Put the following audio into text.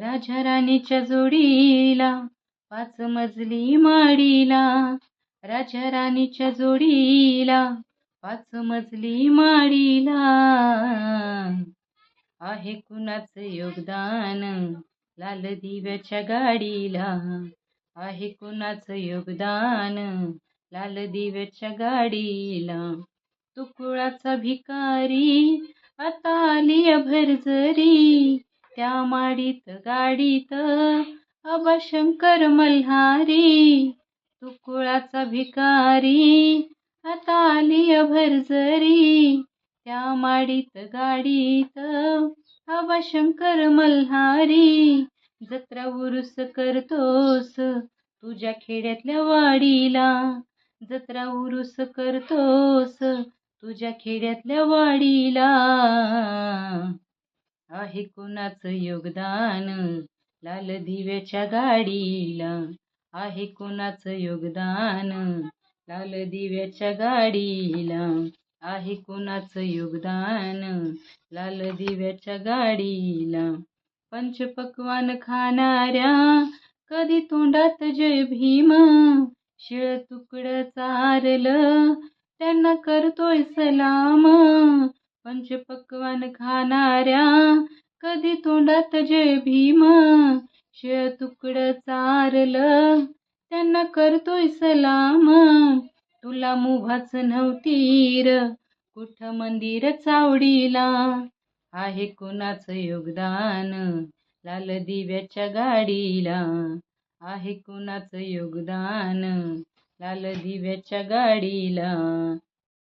राजा राणीच्या जोडीला पाच मजली माडीला. राजा राणीच्या जोडीला पाच मजली माडीला. आहे कुणाचं योगदान? लाल दिव्याच्या गाडीला. आहे कुणाचं योगदान? लाल दिव्याच्या गाडीला. तुकुळाचा भिकारी आता आली भरजरी त्या माडीत गाडीत आबा शंकर मल्हारी तुकुळाचा भिकारी आता आली अभरजरी त्या माडीत गाडीत आबा शंकर मल्हारी जत्रा उरुस करतोस तुझ्या खेड्यातल्या वाडीला. जत्रा उरुस करतोस तुझ्या खेड्यातल्या वाडीला. आहे कुणाचं योगदान? लाल दिव्याच्या गाडीला आहे कुणाचं योगदान? लाल दिव्याच्या गाडीला आहे कुणाचं योगदान? लाल दिव्याच्या गाडीला पंचपक्वान खाणाऱ्या कधी तोंडात जय भीम? शिळ तुकडं चारलं त्यांना करतोय सलाम. पंचपक्वान खाणाऱ्या कधी तोंडात जय भीम शिळ तुकडं चारलं त्यांना करतोय सलाम. तुला मुभाच नव्हतीर कुठं मंदिर चावडीला? आहे कुणाचं योगदान? लाल दिव्याच्या गाडीला. आहे कुणाचं योगदान? लाल दिव्याच्या गाडीला.